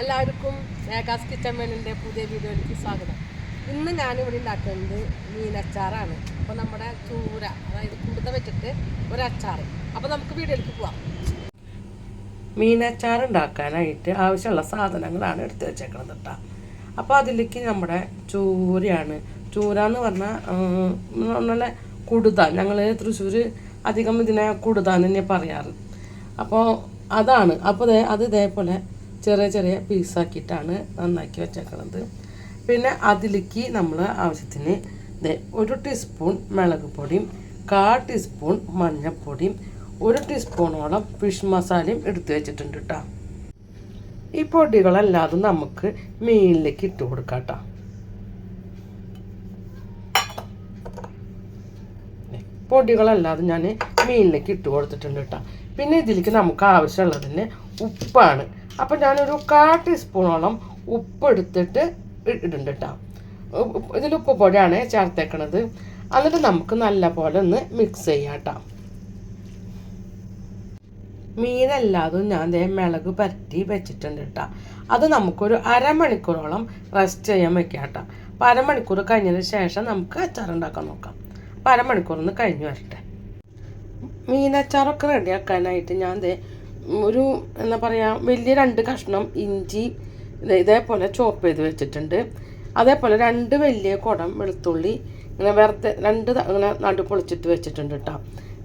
എല്ലാവർക്കും മേഘാസ് കിച്ചൻ വേണിന്റെ പുതിയ വീഡിയോയിലേക്ക് സ്വാഗതം. ഇന്ന് ഞാനിവിടെ ഉണ്ടാക്കുന്നത് മീനച്ചാറാണ്. അപ്പോൾ നമ്മുടെ ചൂര അതായത് കുടുത വെച്ചിട്ട് ഒരു അച്ചാർ അപ്പോൾ നമുക്ക് വീഡിയോയിലേക്ക് പോവാം. മീനച്ചാർ ഉണ്ടാക്കാനായിട്ട് ആവശ്യമുള്ള സാധനങ്ങളാണ് എടുത്തു വെച്ചേക്കുന്നത് കേട്ടോ അപ്പോൾ അതിലേക്ക് നമ്മുടെ ചൂരയാണ്. ചൂര എന്ന് പറഞ്ഞാൽ നല്ല കുടുത ഞങ്ങൾ തൃശ്ശൂർ അധികം ഇതിനെ കുടുത എന്ന് തന്നെ പറയാറ്. അപ്പോൾ അതാണ്. അപ്പോൾ അത് ഇതേപോലെ ചെറിയ ചെറിയ പീസാക്കിയിട്ടാണ് നന്നാക്കി വെച്ചേക്കുന്നത് പിന്നെ അതിലേക്ക് നമ്മൾ ആവശ്യത്തിന് ഒരു ടീസ്പൂൺ മുളക് പൊടിയും കാ ടീസ്പൂൺ മഞ്ഞൾപ്പൊടിയും ഒരു ടീസ്പൂണോളം ഫിഷ് മസാലയും എടുത്തു വെച്ചിട്ടുണ്ട് കേട്ടോ ഈ പൊടികളല്ലാതെ നമുക്ക് മീനിലേക്ക് ഇട്ട് കൊടുക്കാം കേട്ടോ പൊടികളല്ലാതെ ഞാൻ മീനിലേക്ക് ഇട്ട് കൊടുത്തിട്ടുണ്ട് കേട്ടോ പിന്നെ ഇതിലേക്ക് നമുക്ക് ആവശ്യമുള്ളതിന് ഉപ്പാണ് അപ്പം ഞാനൊരു കാ ടീസ്പൂണോളം ഉപ്പ് എടുത്തിട്ട് ഇടുന്നുണ്ട് കേട്ടോ ഇതിൽ ഉപ്പ് പൊടിയാണ് ചേർത്തേക്കണത്. എന്നിട്ട് നമുക്ക് നല്ല പോലെ ഒന്ന് മിക്സ് ചെയ്യാം കേട്ടോ മീനല്ലാതും ഞാൻ ദേ മിളക് പരട്ടി വെച്ചിട്ടുണ്ട് കേട്ടോ അത് നമുക്കൊരു അരമണിക്കൂറോളം റെസ്റ്റ് ചെയ്യാൻ വെക്കാം കേട്ടോ അപ്പം അരമണിക്കൂർ കഴിഞ്ഞതിന് ശേഷം നമുക്ക് അച്ചാർ ഉണ്ടാക്കാൻ നോക്കാം. അപ്പം അരമണിക്കൂർ ഒന്ന് കഴിഞ്ഞ് വരട്ടെ. മീനച്ചാറൊക്കെ റെഡിയാക്കാനായിട്ട് ഞാൻ ദേ ഒരു എന്താ പറയുക വലിയ രണ്ട് കഷ്ണം ഇഞ്ചി ഇതേപോലെ ചോപ്പ് ചെയ്ത് വെച്ചിട്ടുണ്ട്. അതേപോലെ രണ്ട് വലിയ കുടം വെളുത്തുള്ളി ഇങ്ങനെ വെറുതെ രണ്ട് ഇങ്ങനെ നടു പൊളിച്ചിട്ട് വെച്ചിട്ടുണ്ട് കേട്ടോ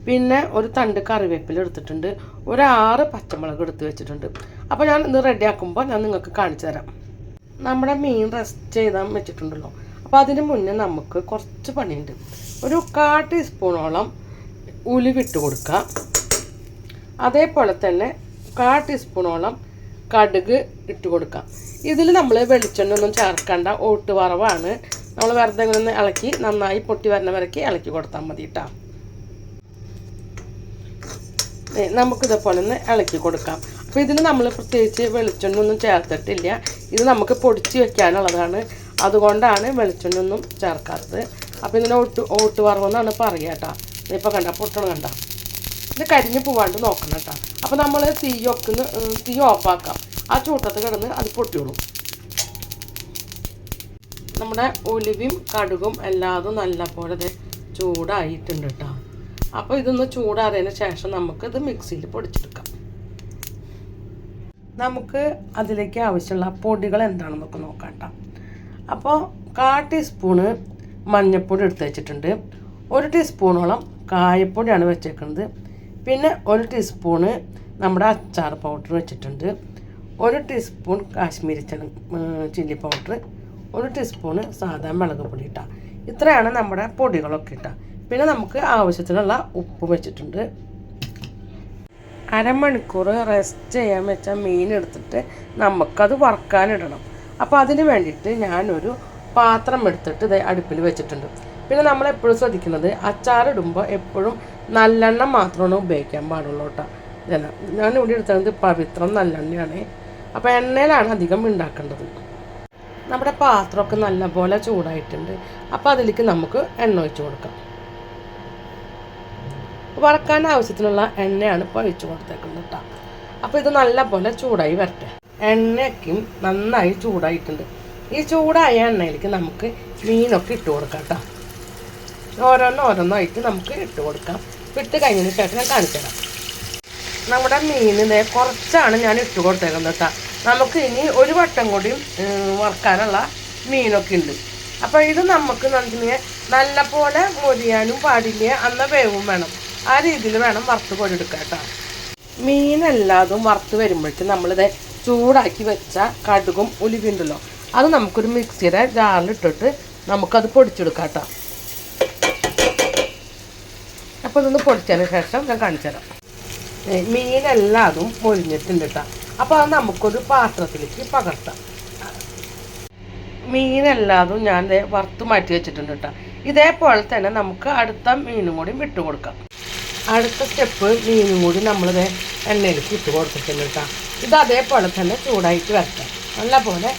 പിന്നെ ഒരു തണ്ട് കറിവേപ്പില എടുത്തിട്ടുണ്ട്. ഒരു ആറ് പച്ചമുളക് എടുത്ത് വെച്ചിട്ടുണ്ട്. അപ്പോൾ ഞാൻ ഇത് റെഡിയാക്കുമ്പോൾ ഞാൻ നിങ്ങൾക്ക് കാണിച്ചു തരാം. നമ്മുടെ മീൻ റെസ്റ്റ് ചെയ്താൽ വെച്ചിട്ടുണ്ടല്ലോ. അപ്പോൾ അതിന് മുന്നേ നമുക്ക് കുറച്ച് പണിയുണ്ട്. ഒരു കാ ടീസ്പൂണോളം ഉലുവിട്ട് കൊടുക്കുക അതേപോലെ തന്നെ കാ ടീസ്പൂണോളം കടുക് ഇട്ട് കൊടുക്കാം. ഇതിൽ നമ്മൾ വെളിച്ചെണ്ണ ഒന്നും ചേർക്കണ്ട. ഓട്ട് വറവാണ്. നമ്മൾ വെറുതെ ഇങ്ങനെ ഒന്ന് ഇളക്കി നന്നായി പൊട്ടി വരണ വരയ്ക്ക് ഇളക്കി കൊടുത്താൽ മതി കേട്ടോ നമുക്കിതേപോലെ ഒന്ന് ഇളക്കി കൊടുക്കാം. അപ്പോൾ ഇതിന് നമ്മൾ പ്രത്യേകിച്ച് വെളിച്ചെണ്ണ ഒന്നും ചേർത്തിട്ടില്ല. ഇത് നമുക്ക് പൊടിച്ച് വെക്കാനുള്ളതാണ്. അതുകൊണ്ടാണ് വെളിച്ചെണ്ണ ഒന്നും ചേർക്കാത്തത്. അപ്പോൾ ഇതിന് ഓട്ട് ഓട്ട് വറവെന്നാണ് പറയുക കേട്ടോ ഇപ്പോൾ കണ്ട പൊട്ടണം കണ്ട. ഇത് കരിഞ്ഞ് പോവാണ്ട് നോക്കണം കേട്ടോ. അപ്പോൾ നമ്മൾ തീ ഒക്കുന്ന തീ ഓഫാക്കാം. ആ ചൂട്ടത്ത് കിടന്ന് അത് പൊട്ടിയോളും. നമ്മുടെ ഒലിവും കടുകും എല്ലാതും നല്ലപോലെ ചൂടായിട്ടുണ്ട് കേട്ടോ. അപ്പോൾ ഇതൊന്ന് ചൂടാറിയതിന് ശേഷം നമുക്ക് ഇത് മിക്സിയിൽ പൊടിച്ചെടുക്കാം. നമുക്ക് അതിലേക്ക് ആവശ്യമുള്ള പൊടികൾ എന്താണെന്നൊക്കെ നോക്കാം കേട്ടോ. അപ്പോൾ കാ ടീസ്പൂണ് മഞ്ഞൾപ്പൊടി എടുത്ത് വെച്ചിട്ടുണ്ട്. ഒരു ടീസ്പൂണോളം കായപ്പൊടിയാണ് വെച്ചേക്കുന്നത്. പിന്നെ ഒരു ടീസ്പൂണ് നമ്മുടെ അച്ചാർ പൗഡർ വെച്ചിട്ടുണ്ട്. ഒരു ടീസ്പൂൺ കാശ്മീരി ചില്ലി പൗഡർ ഒരു ടീസ്പൂണ് സാധാ മുളക് പൊടി ഇട്ടാൽ ഇത്രയാണ് നമ്മുടെ പൊടികളൊക്കെ ഇട്ടാൽ പിന്നെ നമുക്ക് ആവശ്യത്തിനുള്ള ഉപ്പ് വെച്ചിട്ടുണ്ട്. അരമണിക്കൂർ റെസ്റ്റ് ചെയ്യാൻ വെച്ച മീൻ എടുത്തിട്ട് നമുക്കത് വറക്കാനിടണം അപ്പോൾ അതിന് വേണ്ടിയിട്ട് ഞാനൊരു പാത്രം എടുത്തിട്ട് ഇത് അടുപ്പിൽ വെച്ചിട്ടുണ്ട്. പിന്നെ നമ്മൾ എപ്പോഴും ശ്രദ്ധിക്കുന്നത് അച്ചാറിടുമ്പോൾ എപ്പോഴും നല്ലെണ്ണ മാത്രമാണ് ഉപയോഗിക്കാൻ പാടുള്ളൂ കേട്ടോ. ഇതല്ല. ഇവിടെ എടുത്തത് പവിത്രം നല്ലെണ്ണയാണ്. അപ്പോൾ എണ്ണയിലാണ് അധികം ഉണ്ടാക്കേണ്ടത്. നമ്മുടെ പാത്രമൊക്കെ നല്ലപോലെ ചൂടായിട്ടുണ്ട്. അപ്പോൾ അതിലേക്ക് നമുക്ക് എണ്ണ ഒഴിച്ചു കൊടുക്കാം. വറക്കാൻ ആവശ്യത്തിനുള്ള എണ്ണയാണ് ഇപ്പോൾ ഒഴിച്ച് കൊടുത്തേക്കുന്നത് കേട്ടോ. അപ്പോൾ ഇത് നല്ലപോലെ ചൂടായി വരട്ടെ. എണ്ണയ്ക്കും നന്നായി ചൂടായിട്ടുണ്ട്. ഈ ചൂടായ എണ്ണയിലേക്ക് നമുക്ക് മീനൊക്കെ ഇട്ട് കൊടുക്കാം കേട്ടോ. ഓരോന്ന് ഓരോന്നായിട്ട് നമുക്ക് ഇട്ട് കൊടുക്കാം. ഇട്ട് കഴിഞ്ഞതിന് ശേഷം ഞാൻ കാണിച്ചു നമ്മുടെ മീനിനെ കുറച്ചാണ് ഞാൻ ഇട്ട് കൊടുത്തേക്കുന്നത് കേട്ടോ. നമുക്ക് ഇനി ഒരു വട്ടം കൂടി വറക്കാനുള്ള മീനൊക്കെ ഉണ്ട്. അപ്പോൾ ഇത് നമുക്ക് നന്ദിനെ നല്ല പോലെ മൊരിയാനും പാടില്ല അന്ന വേവും വേണം. ആ രീതിയിൽ വേണം വറുത്ത് കൊണ്ടെടുക്കുക കേട്ടോ. മീനെല്ലാതും വറുത്ത് വരുമ്പോഴേക്കും നമ്മളിത് ചൂടാക്കി വെച്ച കടുകും ഉലുവിണ്ടല്ലോ അത് നമുക്കൊരു മിക്സിയുടെ ജാറിലിട്ടിട്ട് നമുക്കത് പൊടിച്ചെടുക്കാം കേട്ടോ. അപ്പോൾ ഇതൊന്ന് പൊടിച്ചതിന് ശേഷം ഞാൻ കാണിച്ചു തരാം. മീനെല്ലാം മീനെല്ലാതും പൊരിഞ്ഞിട്ടുണ്ട് കേട്ടോ. അപ്പോൾ അത് നമുക്കൊരു പാത്രത്തിലേക്ക് പകർത്താം. മീനെല്ലാതും ഞാൻ വറുത്ത് മാറ്റി വെച്ചിട്ടുണ്ട് കേട്ടോ. ഇതേപോലെ തന്നെ നമുക്ക് അടുത്ത മീനും കൂടി വിട്ടു കൊടുക്കാം. അടുത്ത സ്റ്റെപ്പ് മീനും കൂടി നമ്മളിത് എണ്ണയിലേക്ക് ഇട്ട് കൊടുത്തിട്ടുണ്ട് കേട്ടോ. ഇത് അതേപോലെ തന്നെ ചൂടായിട്ട് വരട്ടെ. നല്ല പോലെ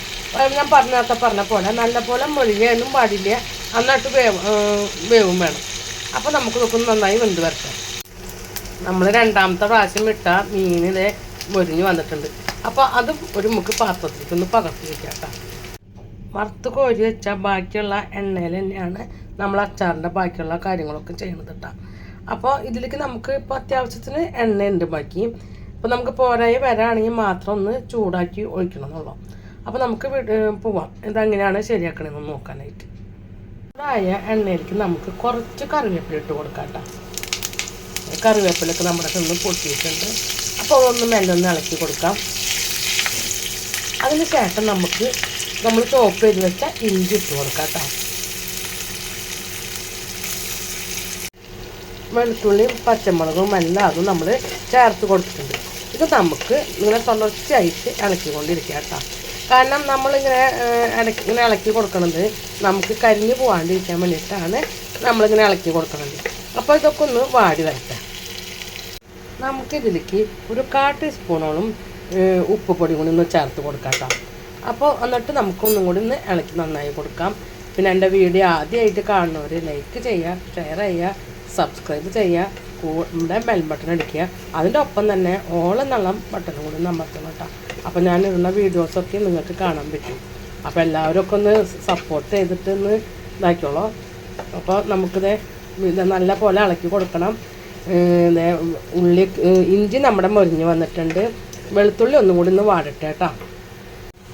ഞാൻ പറഞ്ഞ പറഞ്ഞ പോലെ നല്ല പോലെ മൊഴിയാനും പാടില്ല എന്നിട്ട് വേവ് വേവും വേണം. അപ്പോൾ നമുക്ക് നോക്കുന്ന നന്നായി വെന്ത് വരട്ടെ. നമ്മൾ രണ്ടാമത്തെ പ്രാവശ്യം ഇട്ട ഇതേ മൊരിഞ്ഞ് വന്നിട്ടുണ്ട്. അപ്പോൾ അതും ഒരു മുക്ക് പാത്രത്തിലേക്ക് ഒന്ന് പകർത്തി വെക്കാം കേട്ടോ. വറുത്ത് കോരി വെച്ചാൽ ബാക്കിയുള്ള എണ്ണയിൽ തന്നെയാണ് നമ്മൾ അച്ചാറിന്റെ ബാക്കിയുള്ള കാര്യങ്ങളൊക്കെ ചെയ്യണത് കേട്ടോ. അപ്പോൾ ഇതിലേക്ക് നമുക്ക് ഇപ്പോൾ അത്യാവശ്യത്തിന് എണ്ണയുണ്ട് ബാക്കി. ഇപ്പോൾ നമുക്ക് പോരായി വരാണെങ്കിൽ മാത്രം ഒന്ന് ചൂടാക്കി ഒഴിക്കണം എന്നുള്ളൂ അപ്പോൾ നമുക്ക് പോവാം. ഇതെങ്ങനെയാണ് ശരിയാക്കണമെന്ന് നോക്കാനായിട്ട്. ചൂടായ എണ്ണയിലേക്ക് നമുക്ക് കുറച്ച് കറിവേപ്പില ഇട്ട് കൊടുക്കാം കേട്ടോ കറിവേപ്പിലൊക്കെ നമ്മുടെ നിന്ന് പൊട്ടിയിട്ടുണ്ട്. അപ്പോൾ ഒന്ന് മെല്ലെ ഒന്ന് ഇളക്കി കൊടുക്കാം. അതിന് ശേഷം നമുക്ക് നമ്മൾ ചോപ്പ് ചെയ്ത് വെച്ച ഇഞ്ചി ഇട്ട് കൊടുക്കാം കേട്ടോ വെളുത്തുള്ളിയും പച്ചമുളകും എല്ലാം അതും നമ്മൾ ചേർത്ത് കൊടുത്തിട്ടുണ്ട്. ഇത് നമുക്ക് ഇങ്ങനെ തുടർച്ചയായിട്ട് ഇളക്കിക്കൊണ്ടിരിക്കാം കേട്ടോ. കാരണം നമ്മളിങ്ങനെ ഇടയ്ക്ക് ഇങ്ങനെ ഇളക്കി കൊടുക്കണത് നമുക്ക് കരിഞ്ഞു പോകാണ്ടിരിക്കാൻ വേണ്ടിയിട്ടാണ് നമ്മളിങ്ങനെ ഇളക്കി കൊടുക്കണത്. അപ്പോൾ ഇതൊക്കെ ഒന്ന് വാടി വരട്ടെ. നമുക്കിതിലേക്ക് ഒരു കാ ടീസ്പൂണോളം ഉപ്പ് പൊടി കൂടി ഒന്ന് ചേർത്ത് കൊടുക്കാം അപ്പോൾ എന്നിട്ട് നമുക്കൊന്നും കൂടി ഒന്ന് ഇളക്കി നന്നായി കൊടുക്കാം. പിന്നെ എന്റെ വീഡിയോ ആദ്യമായിട്ട് കാണുന്നവർ ലൈക്ക് ചെയ്യുക ഷെയർ ചെയ്യുക സബ്സ്ക്രൈബ് ചെയ്യുക കൂടെ ബെൽ ബട്ടൺ അടിക്കുക. അതിന്റെ ഒപ്പം തന്നെ ഓൾ എന്നുള്ള ബട്ടൺ കൂടി നമ്മൾ കേട്ടോ. അപ്പോൾ ഞാൻ വീഡിയോസൊക്കെ നിങ്ങൾക്ക് കാണാൻ പറ്റും. അപ്പോൾ എല്ലാവരും ഒന്ന് സപ്പോർട്ട് ചെയ്തിട്ട് ഒന്ന് ഇതാക്കിയോളൂ അപ്പോൾ നമുക്കിത് നല്ല പോലെ ഇളക്കി കൊടുക്കണം. ഉള്ളി ഇഞ്ചി നമ്മുടെ മുരിഞ്ഞ് വന്നിട്ടുണ്ട്. വെളുത്തുള്ളി ഒന്നും കൂടി ഒന്ന് വാടട്ടെ കേട്ടോ.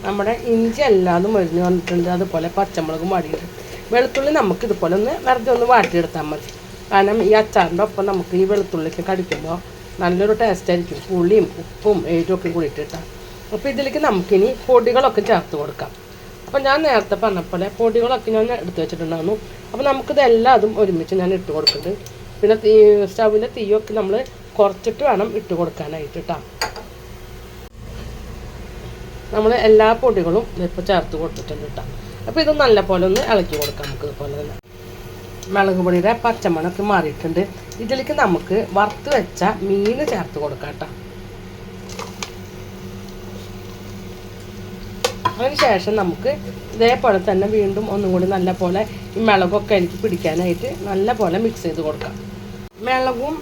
നമ്മുടെ ഇഞ്ചി അല്ലാതെ മുരിഞ്ഞ് വന്നിട്ടുണ്ട്. അതുപോലെ പച്ചമുളകും വാടിയിട്ടുണ്ട്. വെളുത്തുള്ളി നമുക്ക് ഇതുപോലെ ഒന്ന് വെറുതെ ഒന്ന് വാട്ടിയെടുത്താൽ മതി. കാരണം ഈ അച്ചാറിന്റെ ഒപ്പം നമുക്ക് ഈ വെളുത്തുള്ളിക്ക് കടിക്കുമ്പോൾ നല്ലൊരു ടേസ്റ്റ് ആയിരിക്കും. പുളിയും ഉപ്പും എരിവും ഒക്കെ കൂടിയിട്ട് ഇട്ടിട്ടാണ് അപ്പോൾ ഇതിലേക്ക് നമുക്കിനി പൊടികളൊക്കെ ചേർത്ത് കൊടുക്കാം. അപ്പോൾ ഞാൻ നേരത്തെ പറഞ്ഞ പോലെ പൊടികളൊക്കെ ഞാൻ എടുത്ത് വെച്ചിട്ടുണ്ടായിരുന്നു. അപ്പോൾ നമുക്കിതെല്ലാം അതും ഒരുമിച്ച് ഞാൻ ഇട്ട് കൊടുക്കുന്നുണ്ട് പിന്നെ തീ സ്റ്റൗവിന്റെ തീയൊക്കെ നമ്മൾ കുറച്ചിട്ട് വേണം ഇട്ട് കൊടുക്കാനായിട്ട് കേട്ടോ നമ്മൾ എല്ലാ പൊടികളും ഇപ്പോൾ ചേർത്ത് കൊടുത്തിട്ടുണ്ട് കേട്ടോ അപ്പോൾ ഇത് നല്ല പോലെ ഒന്ന് ഇളക്കി കൊടുക്കാം നമുക്ക് ഇതുപോലെ തന്നെ. മുളക് പൊടിയുടെ പച്ചമണൊക്കെ മാറിയിട്ടുണ്ട്. ഇതിലേക്ക് നമുക്ക് വറുത്ത് വെച്ച മീൻ ചേർത്ത് കൊടുക്കാം കേട്ടോ അതിന് ശേഷം നമുക്ക് ഇതേപോലെ തന്നെ വീണ്ടും ഒന്നും കൂടി നല്ല പോലെ ഈ മിളകൊക്കെ എനിക്ക് പിടിക്കാനായിട്ട് നല്ല പോലെ മിക്സ് ചെയ്ത് കൊടുക്കാം. മിളകും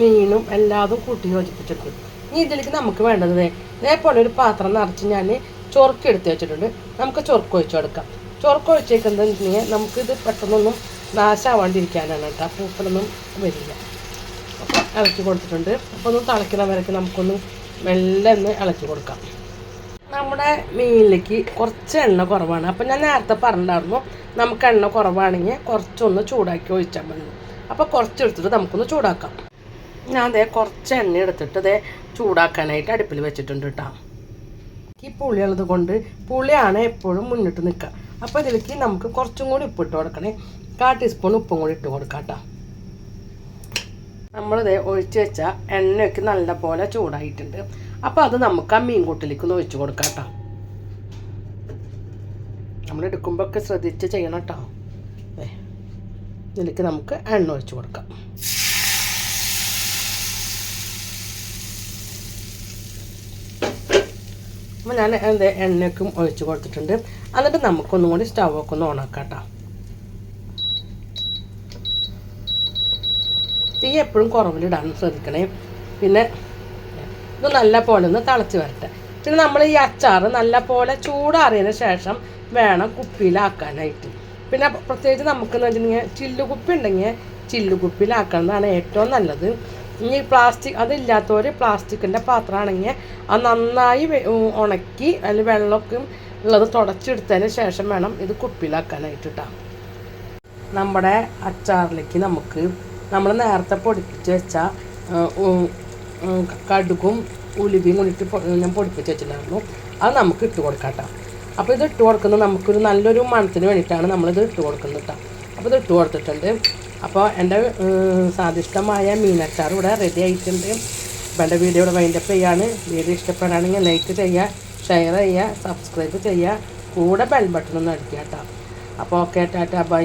മീനും എല്ലാതും കൂട്ടി യോജിപ്പിച്ചിട്ടുണ്ട്. ഇനി ഇതിലേക്ക് നമുക്ക് വേണ്ടത് ഇതേപോലെ ഒരു പാത്രം നിറച്ച് ഞാൻ ചൊറുക്ക് എടുത്ത് വെച്ചിട്ടുണ്ട്. നമുക്ക് ചൊറുക്ക് ഒഴിച്ചു കൊടുക്കാം. ചൊറുക്ക് ഒഴിച്ചേക്കുന്നത് വെച്ചിട്ടുണ്ടെങ്കിൽ നമുക്കിത് പെട്ടെന്നൊന്നും നാശമാവാണ്ടിരിക്കാനാണ് കേട്ടോ. പൂപ്പലൊന്നും വരില്ല. അപ്പോൾ ഇളക്കി കൊടുത്തിട്ടുണ്ട്. അപ്പോൾ ഒന്ന് തിളയ്ക്കുന്ന നമുക്കൊന്ന് മെല്ലെ ഒന്ന് ഇളക്കി കൊടുക്കാം. നമ്മുടെ മീനിലേക്ക് കുറച്ച് എണ്ണ കുറവാണ്. അപ്പം ഞാൻ നേരത്തെ പറഞ്ഞിട്ടുണ്ടായിരുന്നു നമുക്ക് എണ്ണ കുറവാണെങ്കിൽ കുറച്ചൊന്ന് ചൂടാക്കി ഒഴിച്ചാൽ മതി. അപ്പോൾ കുറച്ച് എടുത്തിട്ട് നമുക്കൊന്ന് ചൂടാക്കാം. ഞാൻ അതേ കുറച്ച് എണ്ണ എടുത്തിട്ട് അതേ ചൂടാക്കാനായിട്ട് അടുപ്പിൽ വെച്ചിട്ടുണ്ട് കേട്ടോ ഈ പുളിയുള്ളത് കൊണ്ട് പുളിയാണ് എപ്പോഴും മുന്നിട്ട് നിൽക്കുക. അപ്പോൾ ഇതിലേക്ക് നമുക്ക് കുറച്ചും കൂടി ഉപ്പ് ഇട്ട് കൊടുക്കണേ. കാ ടീസ്പൂൺ ഉപ്പും കൂടി ഇട്ട് കൊടുക്കാം കേട്ടോ നമ്മളിത് ഒഴിച്ച് വെച്ച എണ്ണയൊക്കെ നല്ല പോലെ ചൂടായിട്ടുണ്ട്. അപ്പോൾ അത് നമുക്ക് ആ മീൻകൂട്ടിലേക്ക് ഒന്ന് ഒഴിച്ച് കൊടുക്കാം കേട്ടോ. നമ്മൾ എടുക്കുമ്പോൾ ഒക്കെ ശ്രദ്ധിച്ച് ചെയ്യണം കേട്ടോ. ഇതിലേക്ക് നമുക്ക് എണ്ണ ഒഴിച്ച് കൊടുക്കാം. അപ്പോൾ ഞാൻ എന്ത് എണ്ണയ്ക്കും ഒഴിച്ച് കൊടുത്തിട്ടുണ്ട്. എന്നിട്ട് നമുക്കൊന്നും കൂടി സ്റ്റൗവൊക്കെ ഒന്ന് ഓണാക്കാം കേട്ടോ. തീ എപ്പോഴും കുറവിലിടാൻ ശ്രദ്ധിക്കണേ. പിന്നെ ഇത് നല്ല പോലെ ഒന്ന് തിളച്ച് വരട്ടെ. പിന്നെ നമ്മൾ ഈ അച്ചാർ നല്ല പോലെ ചൂടാറിയതിന് ശേഷം വേണം കുപ്പിയിലാക്കാനായിട്ട്. പിന്നെ പ്രത്യേകിച്ച് നമുക്കെന്ന് വെച്ചിട്ടുണ്ടെങ്കിൽ ചില്ലുകുപ്പി ഉണ്ടെങ്കിൽ ചില്ലുകുപ്പിയിലാക്കുന്നതാണ് ഏറ്റവും നല്ലത്. ഇനി പ്ലാസ്റ്റിക് അതില്ലാത്തവർ പ്ലാസ്റ്റിക്കിന്റെ പാത്രമാണെങ്കിൽ അത് നന്നായി ഉണക്കി അതിൽ വെള്ളമൊക്കെ ഉള്ളത് തുടച്ചെടുത്തതിന് ശേഷം വേണം ഇത് കുപ്പിയിലാക്കാനായിട്ട് കേട്ടോ നമ്മുടെ അച്ചാറിലേക്ക് നമുക്ക് നമ്മൾ നേരത്തെ പൊടിപ്പിച്ച് വെച്ച കടുകും ഉലുവയും കൂടിയിട്ട് ഞാൻ പൊടിപ്പിച്ച് വെച്ചിട്ടുണ്ടായിരുന്നു. അത് നമുക്ക് ഇട്ട് കൊടുക്കാം കേട്ടോ അപ്പോൾ ഇത് ഇട്ട് കൊടുക്കുന്നത് നമുക്കൊരു നല്ലൊരു മണത്തിന് വേണ്ടിയിട്ടാണ് നമ്മളിത് ഇട്ട് കൊടുക്കുന്നത് കേട്ടോ അപ്പോൾ ഇത് ഇട്ട് കൊടുത്തിട്ടുണ്ട്. അപ്പോൾ എന്റെ സ്വാദിഷ്ടമായ മീനച്ചാർ ഇവിടെ റെഡി ആയിട്ടുണ്ട്. അപ്പോൾ എന്റെ വീഡിയോ ഇവിടെ വൈൻഡപ്പ് ചെയ്യാണ്. വീഡിയോ ഇഷ്ടപ്പെടുകയാണെങ്കിൽ ലൈക്ക് ചെയ്യുക ഷെയർ ചെയ്യുക സബ്സ്ക്രൈബ് ചെയ്യുക. കൂടെ ബെൽ ബട്ടൺ ഒന്ന് അടിക്കുക കേട്ടോ അപ്പോൾ ഓക്കെ ടാറ്റാ ബൈ